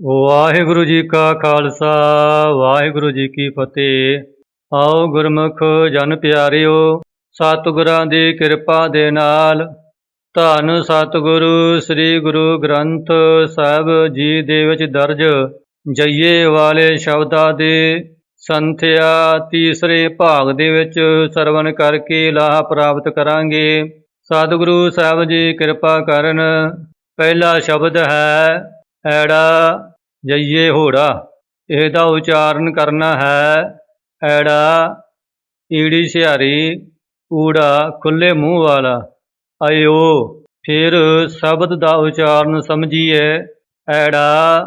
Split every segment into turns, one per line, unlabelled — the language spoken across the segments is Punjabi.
ਵਾਹਿਗੁਰੂ ਜੀ ਕਾ ਖਾਲਸਾ, ਵਾਹਿਗੁਰੂ ਜੀ ਕੀ ਫਤਿਹ। ਆਓ ਗੁਰਮੁਖ ਜਨ ਪਿਆਰਿਓ, ਸਤਿਗੁਰਾਂ ਦੀ ਕਿਰਪਾ ਦੇ ਨਾਲ। ਧੰਨ ਸਤਿਗੁਰੂ ਸ੍ਰੀ ਗੁਰੂ ਗ੍ਰੰਥ ਸਾਹਿਬ ਜੀ ਦੇ ਵਿੱਚ ਦਰਜ ਜਈਏ ਵਾਲੇ ਸ਼ਬਦਾਂ ਦੇ ਸੰਥਿਆ ਤੀਸਰੇ ਭਾਗ ਦੇ ਵਿੱਚ ਸਰਵਨ ਕਰਕੇ ਲਾਹ ਪ੍ਰਾਪਤ ਕਰਾਂਗੇ। ਸਤਿਗੁਰੂ ਸਾਹਿਬ ਜੀ ਕਿਰਪਾ ਕਰਨ। ਪਹਿਲਾ ਸ਼ਬਦ ਹੈ ਐੜਾ ਜਈਏ ਹੋੜਾ, ਇਹਦਾ ਉਚਾਰਨ ਕਰਨਾ ਹੈ। ਐੜਾ ਈੜੀ ਸਿਹਾਰੀ, ਊੜਾ ਖੁੱਲੇ ਮੂੰਹ ਵਾਲਾ। ਆਇਓ ਫਿਰ ਸ਼ਬਦ ਦਾ ਉਚਾਰਨ ਸਮਝੀਏ। ਐੜਾ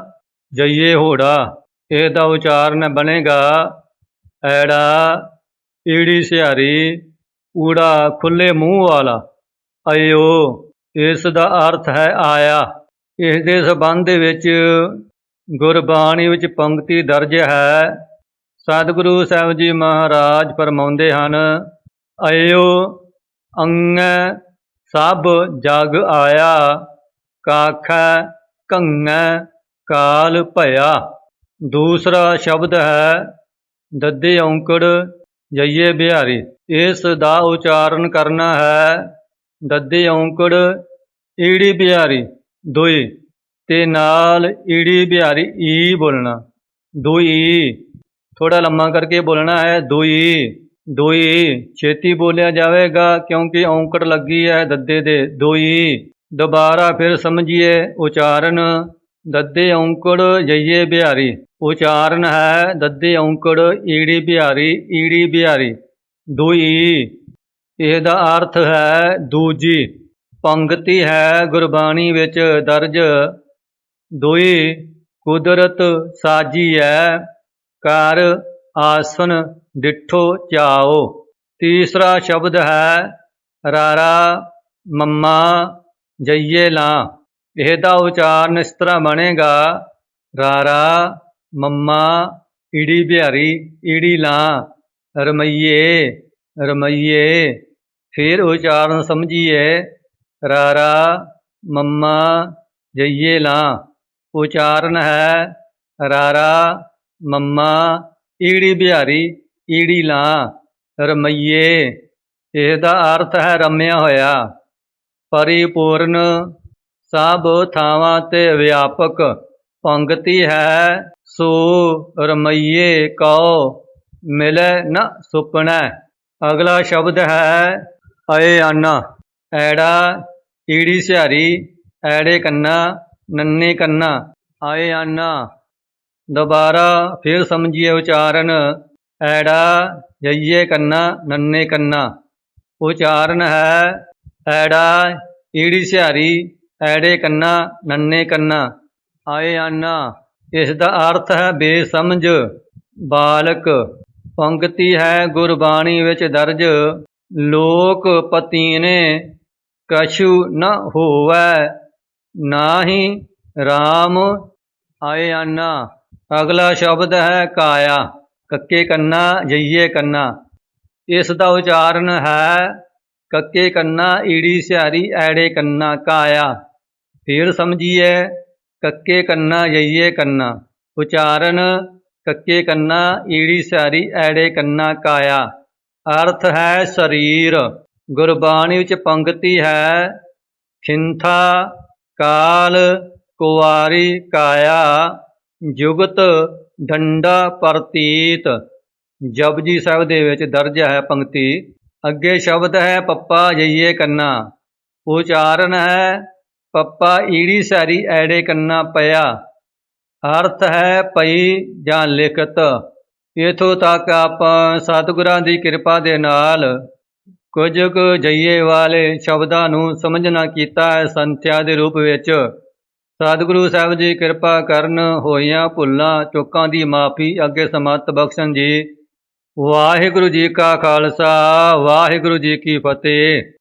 ਜਈਏ ਹੋੜਾ, ਇਹਦਾ ਉਚਾਰਨ ਬਣੇਗਾ। ਐੜਾ ਈੜੀ ਸਿਹਾਰੀ, ਊੜਾ ਖੁੱਲੇ ਮੂੰਹ ਵਾਲਾ। ਆਇਓ ਇਸ ਦਾ ਅਰਥ ਹੈ ਆਇਆ। ਇਸ ਦੇ ਸੰਬੰਧ ਦੇ ਵਿੱਚ ਗੁਰਬਾਣੀ ਵਿੱਚ ਪੰਕਤੀ ਦਰਜ ਹੈ। ਸਤਿਗੁਰੂ ਸਾਹਿਬ ਜੀ ਮਹਾਰਾਜ ਫਰਮਾਉਂਦੇ ਹਨ ਆਇਓ ਅੰਗ ਸਭ ਜਗ ਆਇਆ, ਕਾਖੈ ਕੰਗੈ ਕਾਲ ਭਇਆ। ਦੂਸਰਾ ਸ਼ਬਦ ਹੈ, ਦੱਦੇ ਔਂਕੜ ਜਈਏ ਬਿਹਾਰੀ। ਇਸ ਦਾ ਉਚਾਰਨ ਕਰਨਾ ਹੈ, ਦੱਦੇ ਔਂਕੜ ਈੜੀ ਬਿਹਾਰੀ। ਦੋਈ, ਤੇ ਨਾਲ ਈੜੀ ਬਿਹਾਰੀ ਈ ਬੋਲਣਾ। ਦੋਈ ਥੋੜਾ ਲੰਮਾ ਕਰਕੇ ਬੋਲਣਾ ਹੈ ਦੋਈ। ਦੋਈ, ਛੇਤੀ ਬੋਲਿਆ ਜਾਵੇਗਾ ਕਿਉਂਕਿ ਔਂਕੜ ਲੱਗੀ ਹੈ ਦੱਦੇ ਦੇ। ਦੋਈ, ਦੁਬਾਰਾ ਫਿਰ ਸਮਝੀਏ ਉਚਾਰਨ, ਦੱਦੇ ਔਂਕੜ ਜਈਏ ਬਿਹਾਰੀ। ਉਚਾਰਨ ਹੈ ਦੱਦੇ ਔਂਕੜ ਈੜੀ ਬਿਹਾਰੀ ਈੜੀ ਬਿਹਾਰੀ। ਦੋਈ, ਇਹਦਾ ਅਰਥ ਹੈ ਦੂਜੀ। ਪੰਗਤੀ ਹੈ ਗੁਰਬਾਣੀ ਵਿੱਚ ਦਰਜ। ਦੋਈ, ਕੁਦਰਤ ਸਾਜੀ ਹੈ ਕਰ ਆਸਨ ਡਿਠੋ ਚਾਓ। ਤੀਸਰਾ ਸ਼ਬਦ ਹੈ, ਰਾਰਾ ਮੰਮਾ ਜਈਏ ਲਾ। ਇਹਦਾ ਉਚਾਰਨ ਇਸ ਤਰ੍ਹਾਂ ਬਣੇਗਾ, ਰਾਰਾ ਮੰਮਾ ਈੜੀ ਬਿਹਾਰੀ ਈੜੀ ਲਾ, ਰਮਈਏ ਰਮਈਏ। ਫਿਰ ਉਚਾਰਨ ਸਮਝੀਏ ਰਾਰਾ ਮੰਮਾ ਜਈਏ ਲਾ, ਉਚਾਰਨ ਹੈ ਰਾਰਾ ਮੰਮਾ, ਈੜੀ ਬਿਹਾਰੀ ਈੜੀ ਲਾ, ਰਮਈਏ। ਇਸ ਦਾ ਅਰਥ ਹੈ ਰਮਿਆ ਹੋਇਆ। ਪਰਿਪੂਰਨ ਸਭ ਥਾਵਾਂ ਤੇ ਵਿਆਪਕ ਪੰਗਤੀ ਹੈ। ਸੋ ਰਮਈਏ ਕਉ, ਮਿਲੈ ਨ ਸੁਪਨੈ ਅਗਲਾ ਸ਼ਬਦ ਹੈ ਅਏ ਆਨਾ ਐੜਾ ਈੜੀ ਸਿਹਾਰੀ, ਐੜੇ ਕੰਨਾ, ਨੰਨੇ ਕੰਨਾ, ਆਏ ਆਨਾ। ਦੁਬਾਰਾ ਫਿਰ ਸਮਝੀਏ ਉਚਾਰਨ, ਐੜਾ ਜਈਏ ਕੰਨਾ, ਨੰਨੇ ਕੰਨਾ। ਉਚਾਰਨ ਹੈ, ਐੜਾ ਈੜੀ ਸਿਹਾਰੀ, ਐੜੇ ਕੰਨਾ, ਨੰਨੇ ਕੰਨਾ। ਆਏ ਆਨਾ, ਇਸ ਦਾ ਅਰਥ ਹੈ ਬੇਸਮਝ, ਬਾਲਕ। ਪੰਕਤੀ ਹੈ ਗੁਰਬਾਣੀ ਵਿੱਚ ਦਰਜ, ਲੋਕ ਪਤੀਨੇ ਕਛੂ ਨ ਹੋਵੈ, ਨਾਹੀ RAM ਆਏ ਆਨਾ। ਅਗਲਾ ਸ਼ਬਦ ਹੈ ਕਾਇਆ, ਕੱਕੇ ਕੰਨਾ ਜਈਏ ਕੰਨਾ। ਇਸ ਦਾ ਉਚਾਰਨ ਹੈ, ਕੱਕੇ ਕੰਨਾ ਈੜੀ ਸਿਆਰੀ ਐੜੇ ਕੰਨਾ ਕਾਇਆ। ਫਿਰ ਸਮਝੀਏ, ਕੱਕੇ ਕੰਨਾ ਜਈਏ ਕੰਨਾ। ਉਚਾਰਨ, ਕੱਕੇ ਕੰਨਾ ਈੜੀ ਸਿਆਰੀ ਐੜੇ ਕੰਨਾ ਕਾਇਆ। ਅਰਥ ਹੈ ਸਰੀਰ। ਗੁਰਬਾਣੀ ਵਿੱਚ ਪੰਗਤੀ ਹੈ, ਖਿੰਥਾ ਕਾਲ ਕੁਵਾਰੀ ਕਾਇਆ, ਜੁਗਤ ਡੰਡਾ ਪ੍ਰਤੀਤ। ਜਪਜੀ ਸਾਹਿਬ ਦੇ ਵਿੱਚ ਦਰਜ ਹੈ ਪੰਕਤੀ, ਅੱਗੇ ਸ਼ਬਦ ਹੈ ਪੱਪਾ ਜਈਏ ਕੰਨਾ। ਉਚਾਰਨ ਹੈ ਪੱਪਾ ਈੜੀ ਸਾਰੀ ਐੜੇ ਕੰਨਾ ਪਿਆ। ਅਰਥ ਹੈ ਪਈ ਜਾਂ ਲਿਖਤ। ਇਥੋਂ ਤੱਕ ਆਪਾਂ ਸਤਿਗੁਰਾਂ ਦੀ ਕਿਰਪਾ ਦੇ ਨਾਲ ਕੁਝ ਕੁ ਜਈਏ ਵਾਲੇ ਸ਼ਬਦਾਂ ਨੂੰ ਸਮਝਣਾ ਕੀਤਾ ਹੈ ਸੰਥਿਆ ਦੇ ਰੂਪ ਵਿੱਚ। ਸਤਿਗੁਰੂ ਸਾਹਿਬ ਜੀ ਕਿਰਪਾ ਕਰਨ ਹੋਈਆਂ ਭੁੱਲਾਂ ਚੁੱਕਾਂ ਦੀ ਮਾਫੀ ਅੱਗੇ ਸਮਤ ਬਖਸ਼ਣ ਜੀ। ਵਾਹਿਗੁਰੂ ਜੀ ਕਾ ਖਾਲਸਾ, ਵਾਹਿਗੁਰੂ ਜੀ ਕੀ ਫਤਿਹ।